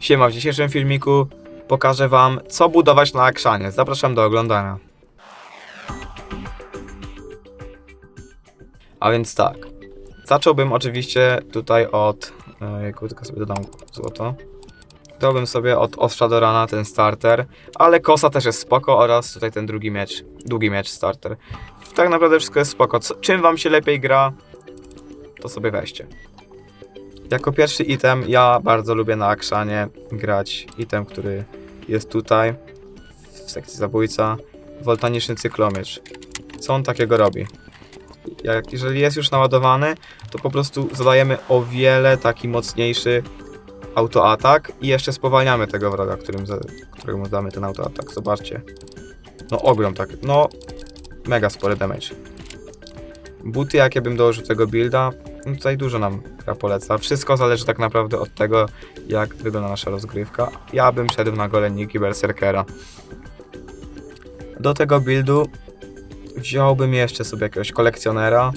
Siema, w dzisiejszym filmiku pokażę wam co budować na Akszanie. Zapraszam do oglądania. A więc tak. Zacząłbym oczywiście tutaj od... Ojejku, tylko sobie dodam złoto. Dałbym sobie od ostrza do rana ten starter, ale kosa też jest spoko oraz tutaj ten drugi miecz, długi miecz starter. Tak naprawdę wszystko jest spoko. Co, czym wam się lepiej gra, to sobie weźcie. Jako pierwszy item ja bardzo lubię na Akrzanie grać item, który jest tutaj w sekcji zabójca. Woltaniczny cyklomiecz. Co on takiego robi? Jak, jeżeli jest już naładowany, to po prostu zadajemy o wiele taki mocniejszy autoatak i jeszcze spowalniamy tego wroga, którym któremu damy ten autoatak. Zobaczcie. No ogrom tak. No mega spory damage. Buty jakie bym dołożył tego builda, no tutaj dużo nam gra poleca. Wszystko zależy tak naprawdę od tego, jak wygląda nasza rozgrywka. Ja bym szedł na golenniki Berserkera. Do tego buildu wziąłbym jeszcze sobie jakiegoś kolekcjonera,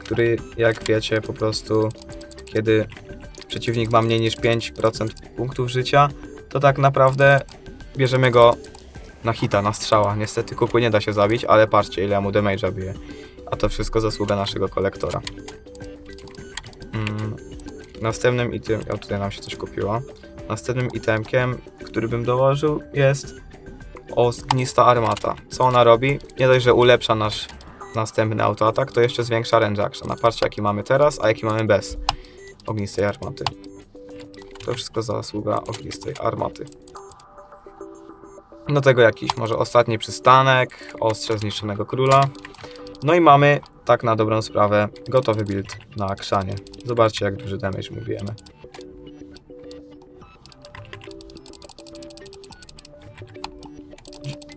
który jak wiecie po prostu kiedy przeciwnik ma mniej niż 5% punktów życia, to tak naprawdę bierzemy go na hita, na strzała. Niestety kupy nie da się zabić, ale patrzcie ile mu damage'a bije. A to wszystko zasługa naszego kolektora. Następnym item, o tutaj nam się coś kupiło. Następnym itemkiem, który bym dołożył jest ognista armata. Co ona robi? Nie dość, że ulepsza nasz następny autoatak, to jeszcze zwiększa range action. A patrzcie jaki mamy teraz, a jaki mamy bez ognistej armaty. To wszystko zasługa ognistej armaty. Do tego jakiś może ostatni przystanek, ostrze zniszczonego króla. No i mamy, tak na dobrą sprawę, gotowy build na Akrzanie. Zobaczcie jak duży damage mu bijemy.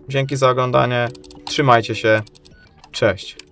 Dzięki za oglądanie, trzymajcie się, cześć.